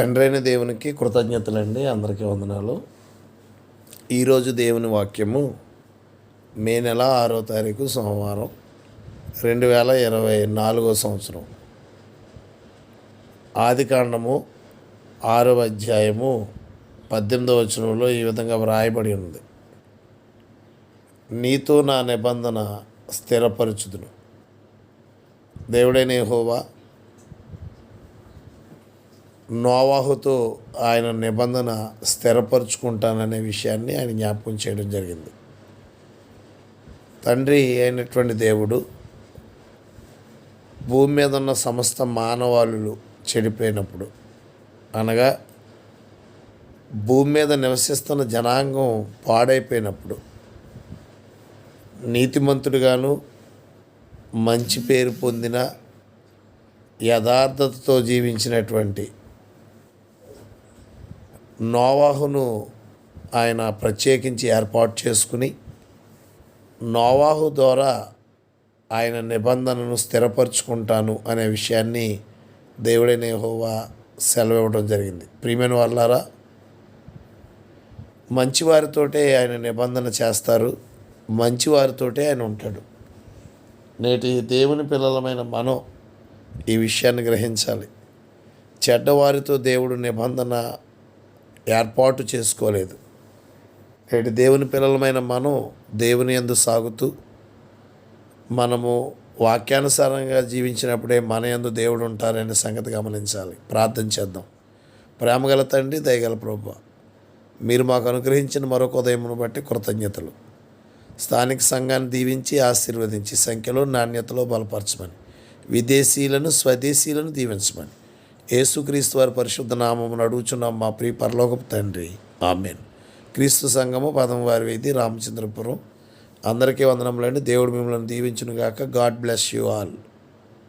తండ్రైన దేవునికి కృతజ్ఞతలండి. అందరికీ వందనాలు. ఈరోజు దేవుని వాక్యము మే నెల ఆరో తారీఖు సోమవారం రెండు వేల ఇరవై నాలుగో సంవత్సరం. ఆది కాండము అధ్యాయము పద్దెనిమిదవ వచనంలో ఈ విధంగా వ్రాయబడి ఉంది. నీతో నా నిబంధన స్థిరపరచుదును. దేవుడైన హోవా నోవాహుతో ఆయన నిబంధన స్థిరపరుచుకుంటాననే విషయాన్ని ఆయన జ్ఞాపకం చేయడం జరిగింది. తండ్రి అయినటువంటి దేవుడు భూమి మీద ఉన్న సమస్త మానవాళులు చెడిపోయినప్పుడు అనగా భూమి మీద నివసిస్తున్న జనాంగం పాడైపోయినప్పుడు నీతిమంతుడుగాను మంచి పేరు పొందిన యథార్థతతో జీవించినటువంటి నోవాహును ఆయన ప్రత్యేకించి ఏర్పాటు చేసుకుని నోవాహు ద్వారా ఆయన నిబంధనను స్థిరపరచుకుంటాను అనే విషయాన్ని దేవుడైన హోవా సెలవివ్వడం జరిగింది. ప్రియమైన వాళ్ళారా మంచివారితోటే ఆయన నిబంధన చేస్తారు మంచివారితోటే ఆయన ఉంటాడు. నేటి దేవుని పిల్లలమైన మనం ఈ విషయాన్ని గ్రహించాలి. చెడ్డవారితో దేవుడు నిబంధన ఏర్పాటు చేసుకోలేదు. నేటి దేవుని పిల్లలమైన మనం దేవుని యందు సాగుతూ మనము వాక్యానుసారంగా జీవించినప్పుడే మన యందు దేవుడు ఉంటారనే సంగతి గమనించాలి. ప్రార్థన చేద్దాం. ప్రేమగల తండ్రి దయగల ప్రభు మీరు మాకు అనుగ్రహించిన మరొక ఉదయమును బట్టి కృతజ్ఞతలు. స్థానిక సంఘాన్ని దీవించి ఆశీర్వదించి సంఖ్యలో నాణ్యతలో బలపరచమని విదేశీయులను స్వదేశీయులను దీవించమని. యేసుక్రీస్తు వారి పరిశుద్ధ నామమును అడుగుచున్నాం మా ప్రియ పరలోకపు తండ్రి. ఆమెన్. క్రీస్తు సంఘము పదం వారి వీధి రామచంద్రపురం. అందరికీ వందనములండి. దేవుడు మిమ్మల్ని దీవించునుగాక. God bless you all.